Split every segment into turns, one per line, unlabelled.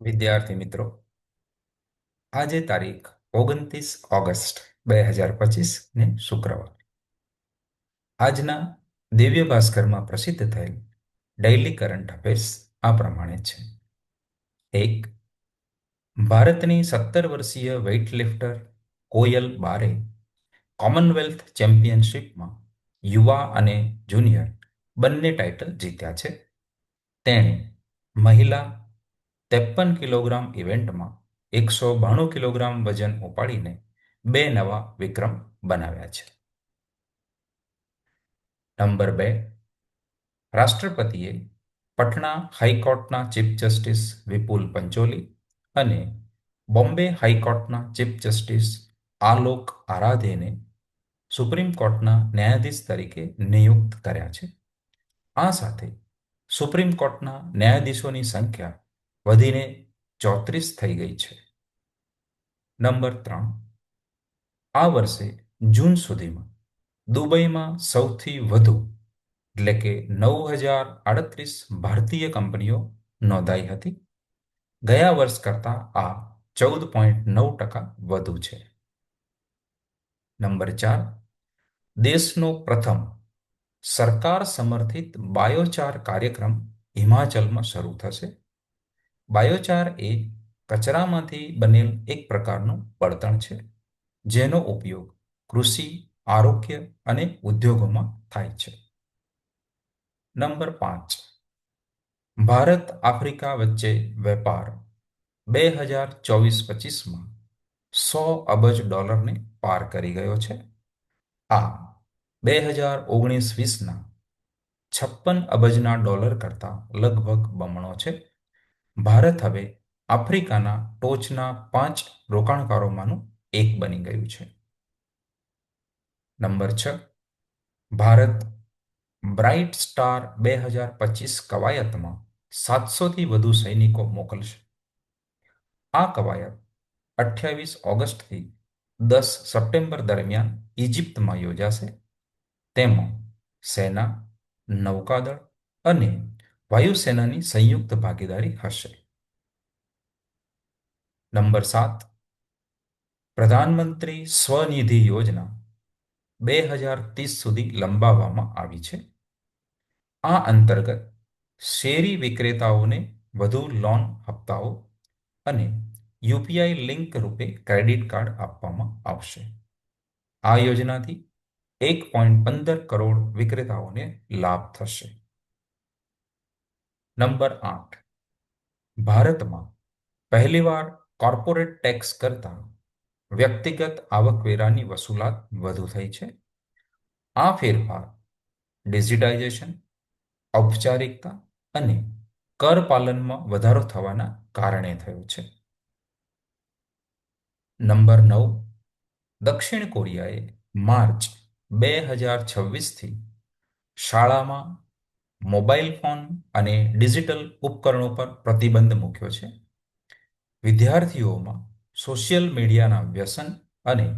વિદ્યાર્થી મિત્રો, આજે તારીખ ઓગણત્રીસ ઓગસ્ટ બે હજાર પચીસ ને શુક્રવાર. આજના દિવ્ય ભાસ્કરમાં પ્રસિદ્ધ થયેલ ડેઇલી કરંટ અફેર્સ આ પ્રમાણે છે. એક, ભારતની સત્તર વર્ષીય વેઇટલિફ્ટર કોયલ બારે કોમનવેલ્થ ચેમ્પિયનશિપમાં યુવા અને જુનિયર બંને ટાઇટલ જીત્યા છે. તેણે મહિલા ત્રેપન કિલોગ્રામ ઇવેન્ટમાં એકસો બાણું કિલોગ્રામ વજન ઉપાડીને બે નવા વિક્રમ બનાવ્યા છે. નંબર બે. રાષ્ટ્રપતિએ પટના હાઈકોર્ટના ચીફ જસ્ટિસ વિપુલ પંચોલી અને બોમ્બે હાઈકોર્ટના ચીફ જસ્ટિસ આલોક આરાધેને સુપ્રીમ કોર્ટના ન્યાયાધીશ તરીકે નિયુક્ત કર્યા છે. આ સાથે સુપ્રીમ કોર્ટના ન્યાયાધીશોની સંખ્યા વધીને ચોત્રીસ થઈ ગઈ છે. નંબર ત્રણ. આ વર્ષે જૂન સુધીમાં દુબઈમાં સૌથી વધુ, એટલે કે નવ હજાર આડત્રીસ ભારતીય કંપનીઓ નોંધાઈ હતી. ગયા વર્ષ કરતાં આ ચૌદ પોઈન્ટ નવ ટકા વધુ છે. નંબર ચાર. દેશનો પ્રથમ સરકાર સમર્થિત બાયોચાર કાર્યક્રમ હિમાચલમાં શરૂ થશે. બાયોચાર એ કચરામાંથી બનેલ એક પ્રકારનું બળતણ છે, જેનો ઉપયોગ કૃષિ, આરોગ્ય અને ઉદ્યોગોમાં થાય છે. નંબર પાંચ. ભારત આફ્રિકા વચ્ચે વેપાર બે હજાર ચોવીસ પચીસમાં સો અબજ ડોલરને પાર કરી ગયો છે. આ બે હજાર ઓગણીસ વીસના છપ્પન અબજના ડોલર કરતાં લગભગ બમણો છે. ભારત હવે આફ્રિકાના ટોચના પાંચ રોકાણકારોમાંનું એક બની ગયું છે. નંબર છ, ભારત બ્રાઇટ સ્ટાર બે હજાર પચીસ કવાયતમાં સાતસોથી વધુ સૈનિકો મોકલશે. આ કવાયત અઠ્યાવીસ ઓગસ્ટથી દસ સપ્ટેમ્બર દરમિયાન ઇજિપ્તમાં યોજાશે. તેમાં સેના, નૌકાદળ અને વાયુસેનાની સંયુક્ત ભાગીદારી હશે. નંબર સાત. પ્રધાનમંત્રી સ્વનિધિ યોજના બે હજાર ત્રીસ સુધી લંબાવવામાં આવી છે. આ અંતર્ગત શેરી વિક્રેતાઓને વધુ લોન હપ્તાઓ અને UPI link RuPay credit card આપવામાં આવશે. આ યોજનાથી એક પોઈન્ટ પંદર કરોડ વિક્રેતાઓને લાભ થશે. નંબર આઠ. ભારતમાં પહેલીવાર કોર્પોરેટ ટેક્સ કરતાં વ્યક્તિગત આવકવેરાની વસૂલાત વધુ થઈ છે. આ ફેરફાર ડિજિટાઇઝેશન ઔપચારિકતા અને કર પાલનમાં વધારો થવાના કારણે થયો છે. નંબર નવ. દક્ષિણ કોરિયાએ માર્ચ બે હજાર છવ્વીસથી શાળામાં મોબાઈલ ફોન અને ડિજિટલ ઉપકરણો પર પ્રતિબંધ મૂક્યો છે. વિદ્યાર્થીઓમાં સોશિયલ મીડિયાના વ્યસન અને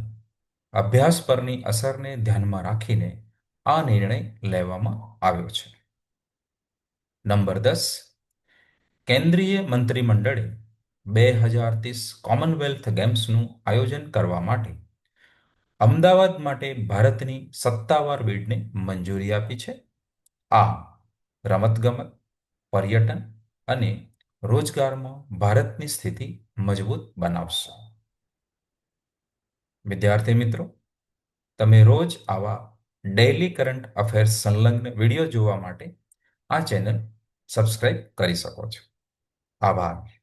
અભ્યાસ પરની અસરને ધ્યાનમાં રાખીને આ નિર્ણય લેવામાં આવ્યો છે. નંબર દસ, કેન્દ્રીય મંત્રીમંડળે બે હજાર ત્રીસ કોમનવેલ્થ ગેમ્સનું આયોજન કરવા માટે અમદાવાદ માટે ભારતની સત્તાવાર બીડને મંજૂરી આપી છે. આ રમતગમત, પર્યટન અને રોજગારમાં ભારતની સ્થિતિ મજબૂત બનાવશે. વિદ્યાર્થી મિત્રો, તમે રોજ આવા ડેઇલી કરંટ અફેર્સ સંલગ્ન વીડિયો જોવા માટે આ ચેનલ સબસ્ક્રાઇબ કરી શકો છો. આભાર.